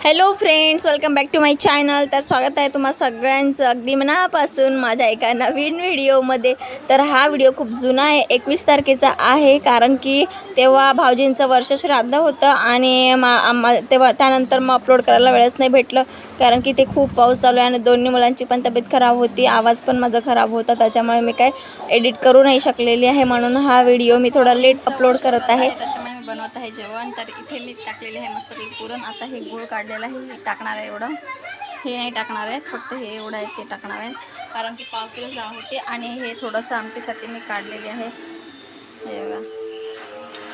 Hello friends welcome back to my channel तर स्वागत आहे तुम्हा सगळ्यांचं. अगदी मनापासून माझ्या एका नवीन व्हिडिओमध्ये. तर हा व्हिडिओ खूप जुना आहे. एकवीस तारखेचा आहे. कारण की तेव्हा भाऊजींचं वर्ष श्राद्ध होतं आणि मा आम्हा तेव्हा त्यानंतर मग अपलोड करायला वेळच नाही भेटलं. कारण की ते खूप पाऊस चालू आहे आणि दोन्ही मुलांची पण तब्येत खराब होती. आवाज पण माझा खराब होता. त्याच्यामुळे मी काय एडिट करू नाही शकलेली आहे म्हणून हा व्हिडिओ मी थोडा लेट अपलोड करत आहे. बनवत आहे जेवण. तर इथे मी टाकलेले आहे मस्तपैकी पुरण. आता हे गुळ काढलेलं आहे. हे टाकणार आहे एवढं. हे नाही टाकणार आहेत. फक्त हे एवढं आहे ते टाकणार आहेत. कारण की पाव किलो डाळ होते. आणि हे थोडंसं आमटीसाठी मी काढलेले आहे. हे बघा.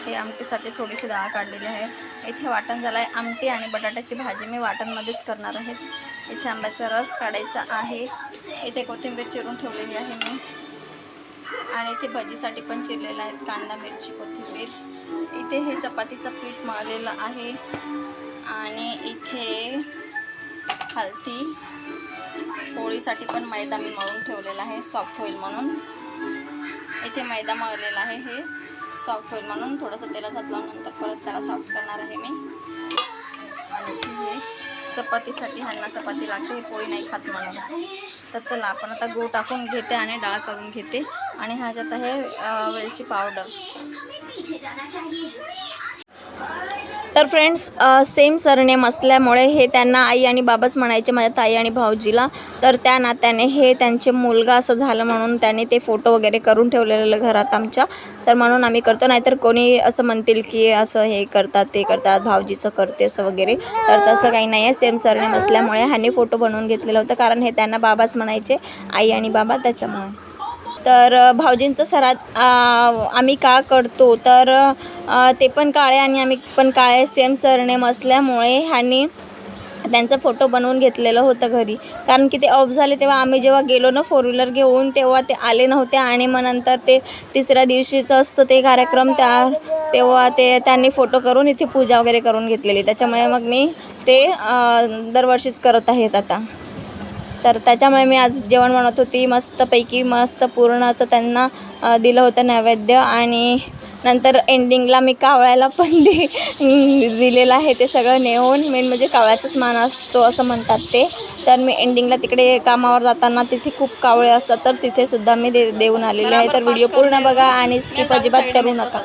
हे आमटीसाठी थोडीशी डाळ काढलेली आहे. इथे वाटण झालं आहे आमटी आणि बटाट्याची भाजी मी वाटणमध्येच करणार आहे. इथे आंब्याचा रस काढायचा आहे. इथे कोथिंबीर चिरून ठेवलेली आहे मी. आणि इथे भजीसाठी पण चिरलेलं आहेत कांदा मिरची कोथिंबीर. इथे हे चपातीचं पीठ मळलेलं आहे. आणि इथे खालती पोळीसाठी पण मैदा मी मळून ठेवलेला आहे सॉफ्ट होईल म्हणून. इथे मैदा मळलेला आहे हे सॉफ्ट होईल म्हणून. थोडंसं तेलात लावून नंतर परत त्याला सॉफ्ट करणार आहे मी. आणि हे चपातीसाठी ह्यांना चपाती लागते हे पोळी नाही खात म्हणून. तर चला आपण आता गूळ टाकून घेते आणि डाळ करून घेते. आणि ह्याच्यात आहे वेलची पावडर. तर फ्रेंड्स सेम सरनेम असल्यामुळे हे त्यांना आई आणि बाबाच म्हणायचे माझ्या ताई आणि भाऊजीला. तर त्या नात्याने हे त्यांचे मुलगा असं झालं म्हणून त्याने ते फोटो वगैरे करून ठेवलेलं घरात आमच्या. तर म्हणून आम्ही करतो नाहीतर कोणी असं म्हणतील की असं हे करतात ते करतात भाऊजीचं करते असं वगैरे. तर तसं काही नाही आहे. सेम सरनेम असल्यामुळे ह्यांनी फोटो बनवून घेतलेलं होतं कारण हे त्यांना बाबाच म्हणायचे आई आणि बाबा त्याच्यामुळे. तर भाऊजींचं सरात आम्ही का करतो? तर ते पण काळे आणि आम्ही पण काळे. सेम सरनेम असल्यामुळे ह्यांनी त्यांचा फोटो बनवून घेतलेलं होतं घरी. कारण की ते ऑफ झाले तेव्हा आम्ही जेव्हा गेलो ना फोर व्हीलर घेऊन तेव्हा ते आले नव्हते. आणि मग नंतर ते तिसऱ्या दिवशीचं असतं ते कार्यक्रम त्या तेव्हा ते त्यांनी फोटो करून इथे पूजा वगैरे करून घेतलेली. त्याच्यामुळे मग मी ते दरवर्षीच करत आहेत आता. तर त्याच्यामुळे मी आज जेवण बनवत होती. मस्तपैकी मस्त पूर्णाचं त्यांना दिलं होतं नैवेद्य आणि नंतर एंडिंगला मी कावळ्याला पण दि दिलेलं आहे ते सगळं नेऊन. मेन म्हणजे कावळ्याचाच मान असतो असं म्हणतात ते. तर मी एंडिंगला तिकडे कामावर जाताना तिथे खूप कावळे असतात तर तिथे सुद्धा मी दे देऊन आलेले आहे. तर व्हिडिओ पूर्ण बघा आणि स्किप अजिबात करू नका.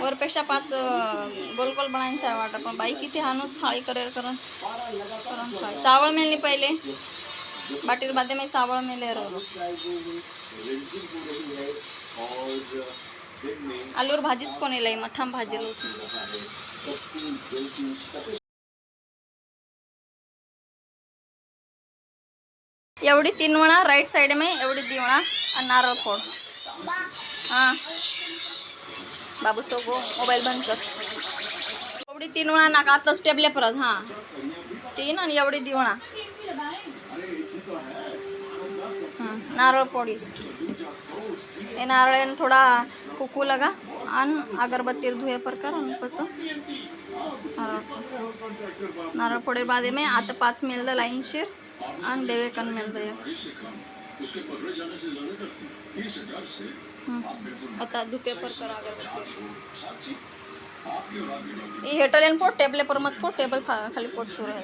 वरपेक्षा पाच गोल गोल बनायचं वाटत पण बाई किती हानूच थाळी करेल करून. करून थाळी. चावळ मेलनी पहिले. बाटीर बादे मी चावळ मेले आलूर भाजीच कोणी लाई मथाम भाजी एवढी तीन वणा राईट साइड में एवढी दीवणा आणि नारळ फोड. हां. बाबू सोगो मोबाईल बंद कर. एवढी तीन वणा नाका आताच टेबले परत हां. तीन आणि एवढी दिवणा नारळ पोळी हे नारळ थोडा कुकू लगा आणि अगरबत्ती धुए पर कर नारळ पोळी नारळ फोडे बादे में. आता पाच मिळलं लाईन शिर आणि देवेकन मिळतं आता धुके पर करा अगर ये हेटल टेबल पर मत पोर्ट टेबल खाली पोर्ट सुरू है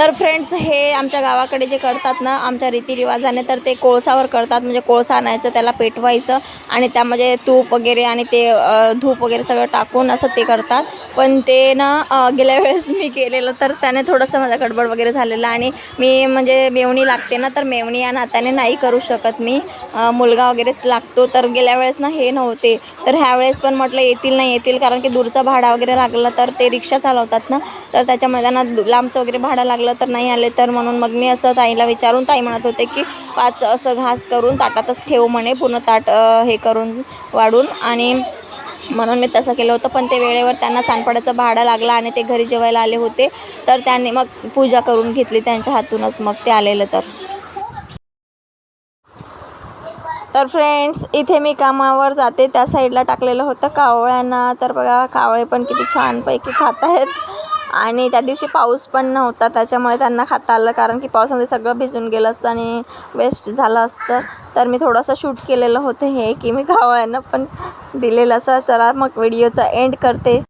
तर फ्रेंड्स हे आमच्या गावाकडे जे करतात ना आमच्या रीतिरिवाजाने तर ते कोळसावर करतात. म्हणजे कोळसा आणायचं त्याला पेटवायचं आणि त्यामध्ये तूप वगैरे आणि ते धूप वगैरे सगळं टाकून असं ते करतात. पण ते ना गेल्या वेळेस मी केलेलं तर त्याने थोडंसं माझा गडबड वगैरे झालेलं आणि मी म्हणजे मेवणी लागते ना तर मेवणी या नात्याने नाही करू शकत मी. मुलगा वगैरेच लागतो. तर गेल्या वेळेस ना हे नव्हते. तर ह्यावेळेस पण म्हटलं येतील नाही येतील कारण की दूरचा भाडा वगैरे लागला तर ते रिक्षा चालवतात ना. तर त्याच्यामुळे त्यांना लांबचं वगैरे भाडं लागलं तर नाही आले तर म्हणून मग मी असं ताईला विचारून ताई म्हणत होते की पाच असं घास करून ताटातच ठेव म्हणे पूर्ण ताट हे करून वाढून. आणि म्हणून मी तसं केलं होतं. पण ते वेळेवर त्यांना सांडपाड्याचं भाडं लागलं आणि ते घरी जेवायला आले होते. तर त्यांनी मग पूजा करून घेतली त्यांच्या हातूनच. मग ते आलेलं तर. तर फ्रेंड्स इथे मी कामावर जाते. त्या साईडला टाकलेलं होतं कावळ्यांना. तर बघा कावळे पण किती छानपैकी खात आहेत. आणि त्या दिवशी पाऊस पण नव्हता त्याच्यामुळे त्यांना खाता आलं. कारण की पावसामध्ये सगळं भिजून गेलं असतं आणि वेस्ट झालं असतं. तर मी थोडंसं शूट केलेलं होतं हे की मी गावांना पण दिलेलं असं. तर मग व्हिडिओचा एंड करते.